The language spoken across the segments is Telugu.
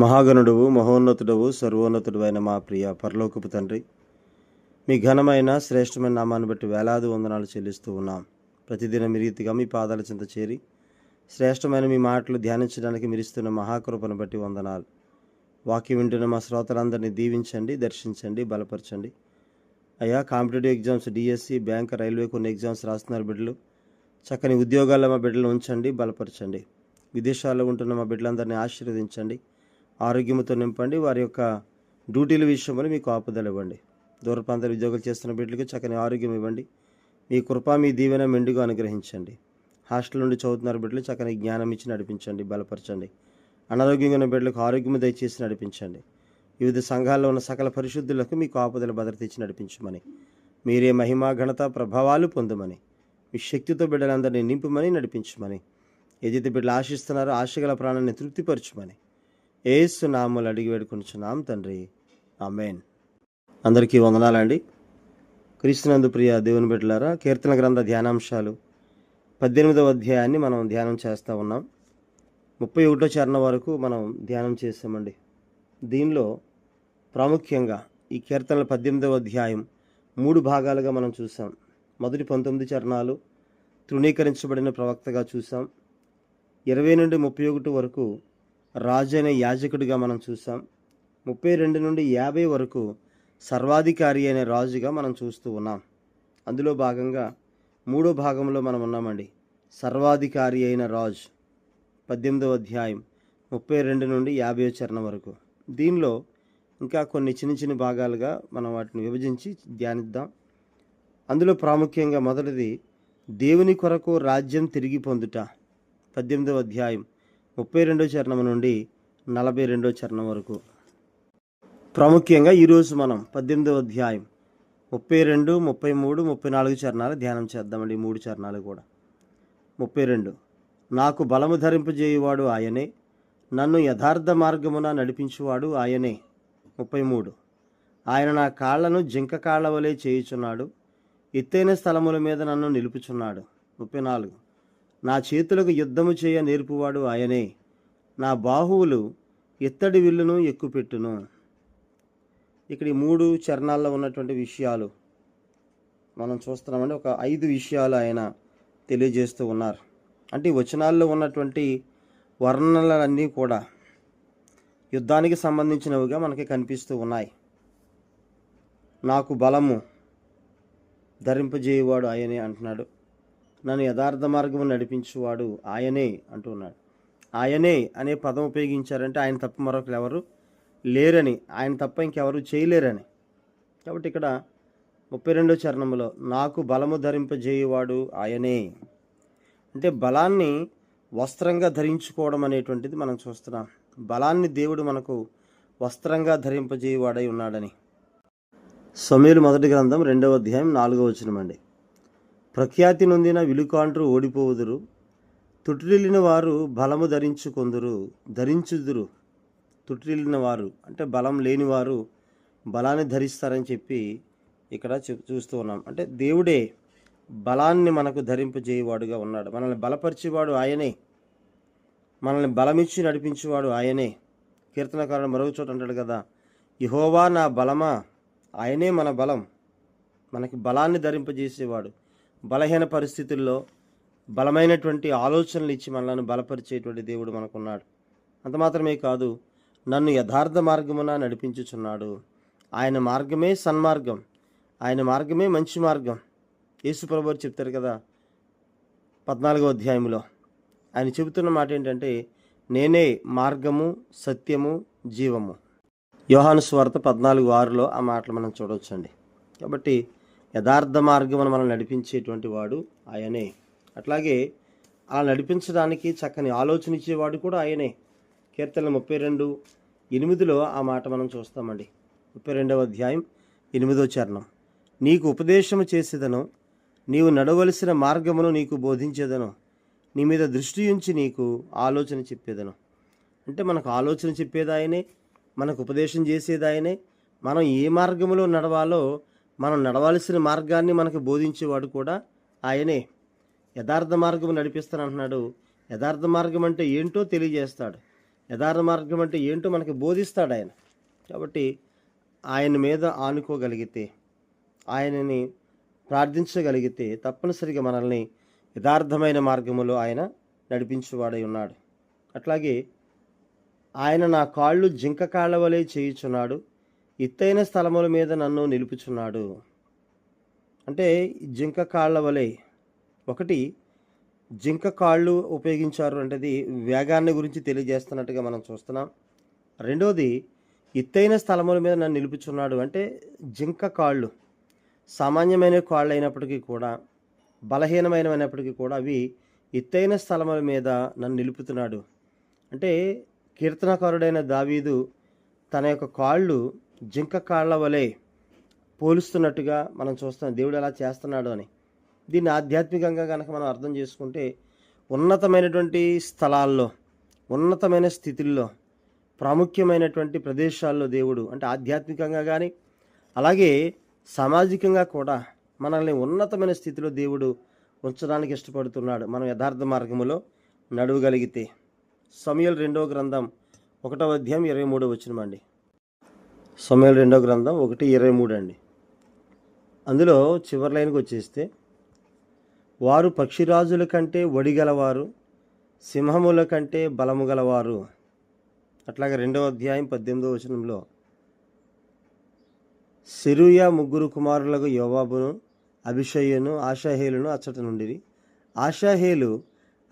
మహాగణుడువు మహోన్నతుడవు సర్వోన్నతుడు అయిన మా ప్రియ పరలోకపు తండ్రి మీ ఘనమైన శ్రేష్టమైన నామాన్ని బట్టి వేలాది వందనాలు చెల్లిస్తూ ఉన్నాం. ప్రతిదినం మీ రీతిగా మీ పాదాల చింత చేరి శ్రేష్టమైన మీ మాటలు ధ్యానించడానికి మిరిస్తున్న మహాకృపను బట్టి వందనాలు. వాక్యం వింటున్న మా శ్రోతలందరినీ దీవించండి దర్శించండి బలపరచండి. అయ్యా competitive exams DSC bank railway కొన్ని ఎగ్జామ్స్ రాస్తున్నారు బిడ్డలు. చక్కని ఉద్యోగాల్లో మా బిడ్డలు ఉంచండి బలపరచండి. విదేశాల్లో ఉంటున్న మా బిడ్డలందరినీ ఆశీర్వదించండి. ఆరోగ్యంతో నింపండి. వారి యొక్క డ్యూటీల విషయంలో మీకు ఆపదలు ఇవ్వండి. దూర ప్రాంతాల ఉద్యోగాలు చేస్తున్న బిడ్డలకు చక్కని ఆరోగ్యం ఇవ్వండి. మీ కృప మీ దీవెన మెండుగా అనుగ్రహించండి. హాస్టల్ నుండి చదువుతున్నారు బిడ్డలు చక్కని జ్ఞానం ఇచ్చి నడిపించండి బలపరచండి. అనారోగ్యంగా ఉన్న బిడ్డలకు ఆరోగ్యం దయచేసి నడిపించండి. వివిధ సంఘాల్లో ఉన్న సకల పరిశుద్ధులకు మీకు ఆపదలు భద్రత ఇచ్చి నడిపించమని మీరే మహిమ ఘనత ప్రభావాలు పొందమని మీ శక్తితో బిడ్డలందరినీ నింపమని నడిపించమని ఏదైతే బిడ్డలు ఆశిస్తున్నారో ఆశగల ప్రాణాన్ని తృప్తిపరచమని ఏసు నామలు అడిగి వేడుకుంటున్నాం తండ్రి. ఆమెన్. అందరికీ వందనాలండి. క్రీస్తునందు ప్రియ దేవుని బిడ్డలారా కీర్తన గ్రంథ ధ్యానాంశాలు పద్దెనిమిదవ అధ్యాయాన్ని మనం ధ్యానం చేస్తూ ఉన్నాం. ముప్పై ఒకటో చరణం వరకు మనం ధ్యానం చేసామండి. దీనిలో ప్రాముఖ్యంగా ఈ కీర్తనల పద్దెనిమిదవ అధ్యాయం మూడు భాగాలుగా మనం చూసాం. మొదటి పంతొమ్మిది చరణాలు తృణీకరించబడిన ప్రవక్తగా చూసాం. ఇరవై నుండి ముప్పై ఒకటి వరకు రాజు అనే యాజకుడిగా మనం చూసాం. ముప్పై రెండు నుండి యాభై వరకు సర్వాధికారి అనే రాజుగా మనం చూస్తూ ఉన్నాం. అందులో భాగంగా మూడో భాగంలో మనం ఉన్నామండి. సర్వాధికారి అయిన రాజు. పద్దెనిమిదవ అధ్యాయం ముప్పై రెండు నుండి యాభై చరణం వరకు. దీనిలో ఇంకా కొన్ని చిన్న చిన్న భాగాలుగా మనం వాటిని విభజించి ధ్యానిద్దాం. అందులో ప్రాముఖ్యంగా మొదటిది దేవుని కొరకు రాజ్యం తిరిగి పొందుట. పద్దెనిమిదవ అధ్యాయం ముప్పై రెండో చరణం నుండి నలభై రెండో చరణం వరకు. ప్రాముఖ్యంగా ఈరోజు మనం పద్దెనిమిదవ అధ్యాయం ముప్పై రెండు ముప్పై మూడు ముప్పై నాలుగు చరణాలు ధ్యానం చేద్దామండి. ఈ మూడు చరణాలు కూడా. ముప్పై రెండు. నాకు బలము ధరింపజేయువాడు ఆయనే. నన్ను యథార్థ మార్గమున నడిపించువాడు ఆయనే. ముప్పై మూడు. ఆయన నా కాళ్ళను జింక కాళ్ళ వలె చేయుచున్నాడు. ఎత్తైన స్థలముల మీద నన్ను నిలుపుచున్నాడు. ముప్పై నాలుగు. నా చేతులకు యుద్ధము చేయ నేర్పువాడు ఆయనే. నా బాహువులు ఇత్తడి విల్లును ఎక్కుపెట్టును. ఇక్కడ ఈ మూడు చరణాల్లో ఉన్నటువంటి విషయాలు మనం చూస్తున్నామంటే ఒక ఐదు విషయాలు ఆయన తెలియజేస్తూ ఉన్నారు. అంటే వచనాల్లో ఉన్నటువంటి వర్ణనలన్నీ కూడా యుద్ధానికి సంబంధించినవిగా మనకి కనిపిస్తూ ఉన్నాయి. నాకు బలము ధరింపజేయువాడు ఆయనే అంటున్నాడు. నన్ను యథార్థ మార్గము నడిపించువాడు ఆయనే అంటున్నాడు. ఆయనే అనే పదం ఉపయోగించారంటే ఆయన తప్ప మరొకరు ఎవరు లేరని ఆయన తప్ప ఇంకెవరు చేయలేరని. కాబట్టి ఇక్కడ ముప్పై రెండో చరణంలో నాకు బలము ధరింపజేయువాడు ఆయనే. అంటే బలాన్ని వస్త్రంగా ధరించుకోవడం అనేటువంటిది మనం చూస్తున్నాం. బలాన్ని దేవుడు మనకు వస్త్రంగా ధరింపజేయువాడై ఉన్నాడని. సమీలు మొదటి గ్రంథం రెండవ అధ్యాయం నాలుగవ అండి ప్రఖ్యాతి నొందిన విలుకాండ్రు ఓడిపోవుదురు. తుట్రిల్లిన వారు బలము ధరించుకొందురు. ధరించుదురు. తుట్రిల్లిన వారు అంటే బలం లేని వారు బలాన్ని ధరిస్తారని చెప్పి ఇక్కడ చూస్తూ ఉన్నాం. అంటే దేవుడే బలాన్ని మనకు ధరింపజేయవాడుగా ఉన్నాడు. మనల్ని బలపరిచేవాడు ఆయనే. మనల్ని బలమిచ్చి నడిపించేవాడు ఆయనే. కీర్తనకారుడు మరొక చోట అంటాడు కదా యహోవా నా బలమా? ఆయనే మన బలం. మనకి బలాన్ని ధరింపజేసేవాడు. బలహీన పరిస్థితుల్లో బలమైనటువంటి ఆలోచనలు ఇచ్చి మనల్ని బలపరిచేటువంటి దేవుడు మనకున్నాడు. అంత మాత్రమే కాదు నన్ను యథార్థ మార్గమున నడిపించుచున్నాడు. ఆయన మార్గమే సన్మార్గం. ఆయన మార్గమే మంచి మార్గం. యేసు ప్రభు చెప్తారు కదా పద్నాలుగో అధ్యాయంలో ఆయన చెబుతున్న మాట ఏంటంటే నేనే మార్గము సత్యము జీవము. యోహాను స్వార్త పద్నాలుగు ఆరులో ఆ మాటలు మనం చూడవచ్చండి కాబట్టి యథార్థ మార్గమును మనం నడిపించేటువంటి వాడు ఆయనే. అట్లాగే అలా నడిపించడానికి చక్కని ఆలోచన ఇచ్చేవాడు కూడా ఆయనే. కీర్తన ముప్పై రెండు ఎనిమిదిలో ఆ మాట మనం చూస్తామండి. ముప్పై రెండవ అధ్యాయం ఎనిమిదో చరణం. నీకు ఉపదేశము చేసేదను నీవు నడవలసిన మార్గమును నీకు బోధించేదను నీ మీద దృష్టి ఉంచి నీకు ఆలోచన చెప్పేదను. అంటే మనకు ఆలోచన చెప్పేది ఆయనే మనకు ఉపదేశం చేసేది ఆయనే మనం ఏ మార్గంలో నడవాలో మనం నడవాల్సిన మార్గాన్ని మనకు బోధించేవాడు కూడా ఆయనే. యథార్థ మార్గం నడిపిస్తానంటున్నాడు. యథార్థ మార్గం అంటే ఏంటో తెలియజేస్తాడు. యథార్థ మార్గం అంటే ఏంటో మనకి బోధిస్తాడు ఆయన. కాబట్టి ఆయన మీద ఆనుకోగలిగితే ఆయనని ప్రార్థించగలిగితే తప్పనిసరిగా మనల్ని యథార్థమైన మార్గములో ఆయన నడిపించేవాడై ఉన్నాడు. అట్లాగే ఆయన నా కాళ్ళు జింక కాళ్ళ వలె చేయుచున్నాడు. ఎత్తైన స్థలముల మీద నన్ను నిలుపుచున్నాడు. అంటే జింక కాళ్ళ వలె. ఒకటి జింక కాళ్ళు ఉపయోగించారు అంటేది వేగాన్ని గురించి తెలియజేస్తున్నట్టుగా మనం చూస్తున్నాం. రెండోది ఎత్తైన స్థలముల మీద నన్ను నిలుపుచున్నాడు అంటే జింక కాళ్ళు. సామాన్యమైన కాళ్ళు అయినప్పటికీ కూడా బలహీనమైనప్పటికీ కూడా అవి ఎత్తైన స్థలముల మీద నన్ను నిలుపుతున్నాడు. అంటే కీర్తనకారుడైన దావీదు తన యొక్క కాళ్ళు జింక కాళ్ళ వలె పోలుస్తున్నట్టుగా మనం చూస్తాం దేవుడు ఎలా చేస్తున్నాడు అని. దీన్ని ఆధ్యాత్మికంగా కనుక మనం అర్థం చేసుకుంటే ఉన్నతమైనటువంటి స్థలాల్లో ఉన్నతమైన స్థితిల్లో ప్రాముఖ్యమైనటువంటి ప్రదేశాల్లో దేవుడు అంటే ఆధ్యాత్మికంగా కానీ అలాగే సామాజికంగా కూడా మనల్ని ఉన్నతమైన స్థితిలో దేవుడు ఉంచడానికి ఇష్టపడుతున్నాడు. మనం యథార్థ మార్గములో నడవగలిగితే. సమయలు రెండవ గ్రంథం ఒకటవ అధ్యాయం ఇరవై మూడో వచ్చినమండి సమయల్ రెండవ గ్రంథం ఒకటి ఇరవై మూడు అండి. అందులో చివరి లైన్కి వచ్చేస్తే వారు పక్షిరాజుల కంటే వడిగలవారు సింహముల కంటే బలము గలవారు. అట్లాగే రెండవ అధ్యాయం పద్దెనిమిదవ వచనంలో సెరుయ ముగ్గురు కుమారులకు యోవాబును అభిషయ్యను ఆశాహేలును అచ్చట నుండి ఆశాహేలు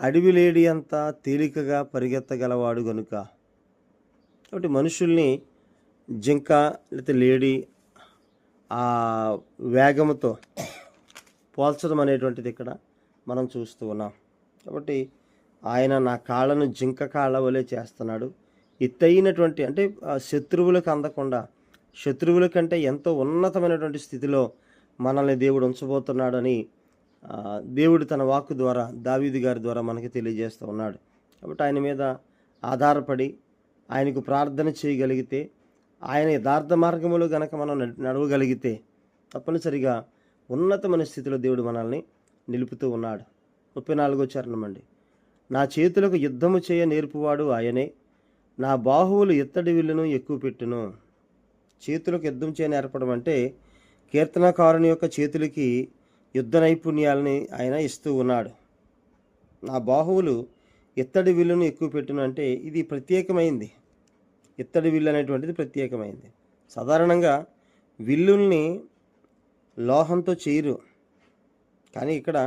అడవి లేడి అంతా తేలికగా పరిగెత్తగలవాడు గనుక. కాబట్టి మనుషుల్ని జింక లేకపోతే లేడీ ఆ వేగముతో పోల్చడం అనేటువంటిది ఇక్కడ మనం చూస్తూ ఉన్నాం. కాబట్టి ఆయన నా కాళ్ళను జింక కాళ్ళ వలె చేస్తున్నాడు. ఎత్తైనటువంటి అంటే శత్రువులకు అందకుండా శత్రువుల కంటే ఎంతో ఉన్నతమైనటువంటి స్థితిలో మనల్ని దేవుడు ఉంచబోతున్నాడని దేవుడు తన వాక్కు ద్వారా దావీది గారి ద్వారా మనకి తెలియజేస్తూ ఉన్నాడు. కాబట్టి ఆయన మీద ఆధారపడి ఆయనకు ప్రార్థన చేయగలిగితే ఆయన యథార్థ మార్గములు గనక మనం నడవగలిగితే తప్పనిసరిగా ఉన్నతమైన స్థితిలో దేవుడు మనల్ని నిలుపుతూ ఉన్నాడు. ముప్పై నాలుగో చరణం అండి. నా చేతులకు యుద్ధము చేయ నేర్పువాడు ఆయనే. నా బాహువులు ఎత్తడి విల్లును ఎక్కువ పెట్టును. చేతులకు యుద్ధం చేయ నేర్పడం అంటే కీర్తనకారుని యొక్క చేతులకి యుద్ధ నైపుణ్యాలని ఆయన ఇస్తూ ఉన్నాడు. నా బాహువులు ఇత్తడి విల్లును ఎక్కువ పెట్టును అంటే ఇది ప్రత్యేకమైంది. ఇత్తడి విల్లు అనేటువంటిది ప్రత్యేకమైంది. సాధారణంగా విల్లుల్ని లోహంతో చేయరు. కానీ ఇక్కడ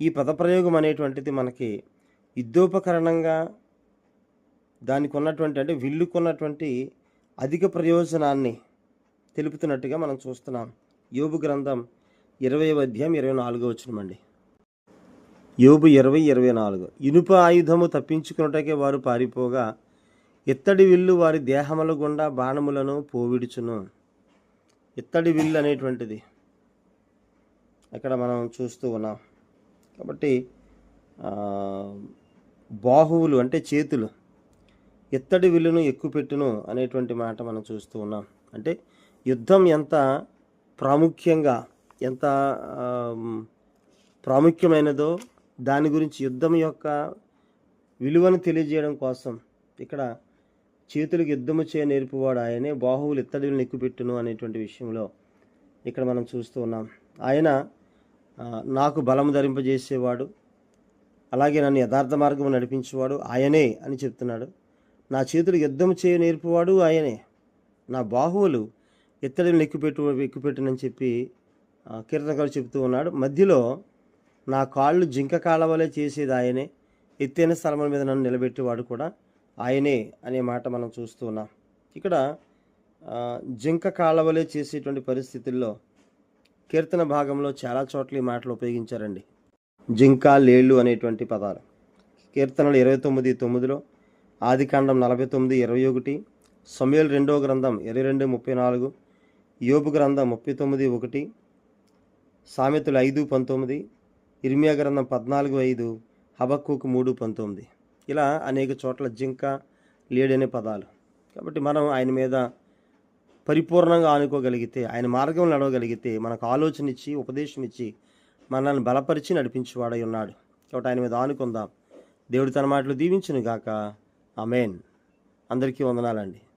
ఈ పదప్రయోగం అనేటువంటిది మనకి యుద్ధోపకరణంగా దానికి ఉన్నటువంటి అంటే విల్లుకున్నటువంటి అధిక ప్రయోజనాన్ని తెలుపుతున్నట్టుగా మనం చూస్తున్నాం. యోబు గ్రంథం ఇరవై అధ్యాయం ఇరవై నాలుగో వచ్చినమండి యోబు ఇరవై ఇరవై నాలుగు. ఇనుప ఆయుధము తప్పించుకున్నటకే వారు పారిపోగా ఇత్తడి విల్లు వారి దేహముల గుండా బాణములను పోవిడుచును. ఇత్తడి విల్లు అనేటువంటిది అక్కడ మనం చూస్తూ ఉన్నాం. కాబట్టి బాహువులు అంటే చేతులు. ఇత్తడి విల్లును ఎక్కుపెట్టును అనేటువంటి మాట మనం చూస్తూ ఉన్నాం. అంటే యుద్ధం ఎంత ప్రాముఖ్యంగా ఎంత ప్రాముఖ్యమైనదో దాని గురించి యుద్ధం యొక్క విలువను తెలియజేయడం కోసం ఇక్కడ చేతులకు యుద్ధము చేయ నేర్పువాడు ఆయనే బాహువులు ఇత్తడిని ఎక్కుపెట్టును అనేటువంటి విషయంలో ఇక్కడ మనం చూస్తూ ఉన్నాం. ఆయన నాకు బలము ధరింపజేసేవాడు అలాగే నన్ను యథార్థ మార్గము నడిపించేవాడు ఆయనే అని చెప్తున్నాడు. నా చేతులు యుద్ధం చేయ నేర్పువాడు ఆయనే నా బాహువులు ఇత్తడిని ఎక్కుపెట్టు ఎక్కుపెట్టునని చెప్పి ఆ, కీర్తనకారు చెప్తూ ఉన్నాడు. మధ్యలో నా కాళ్ళు జింక కాళ్ళ వలె చేసేది ఆయనే ఎత్తైన స్థలముల మీద నన్ను నిలబెట్టేవాడు కూడా ఆయనే అనే మాట మనం చూస్తూ ఉన్నాం. ఇక్కడ జింక కాలవలే చేసేటువంటి పరిస్థితుల్లో కీర్తన భాగంలో చాలా చోట్ల ఈ మాటలు ఉపయోగించారండి. జింక లేళ్ళు అనేటువంటి పదాలు. కీర్తనలు ఇరవై తొమ్మిది తొమ్మిదిలో ఆదికాండం నలభై తొమ్మిది ఇరవై ఒకటి సమయల్ రెండో గ్రంథం ఇరవై రెండు ముప్పై నాలుగు యోపు గ్రంథం ముప్పై తొమ్మిది ఒకటి సామెతలు ఐదు పంతొమ్మిది ఇర్మియా గ్రంథం పద్నాలుగు ఐదు హబక్కుకు మూడు పంతొమ్మిది. ఇలా అనేక చోట్ల జింక లేడనే పదాలు. కాబట్టి మనం ఆయన మీద పరిపూర్ణంగా ఆనుకోగలిగితే ఆయన మార్గం నడవగలిగితే మనకు ఆలోచన ఇచ్చి ఉపదేశం ఇచ్చి మనల్ని బలపరిచి నడిపించేవాడై ఉన్నాడు. కాబట్టి ఆయన మీద ఆనుకుందాం. దేవుడు తన మాటలు దీవించును గాక ఆమెన్. అందరికీ వందనాలండి.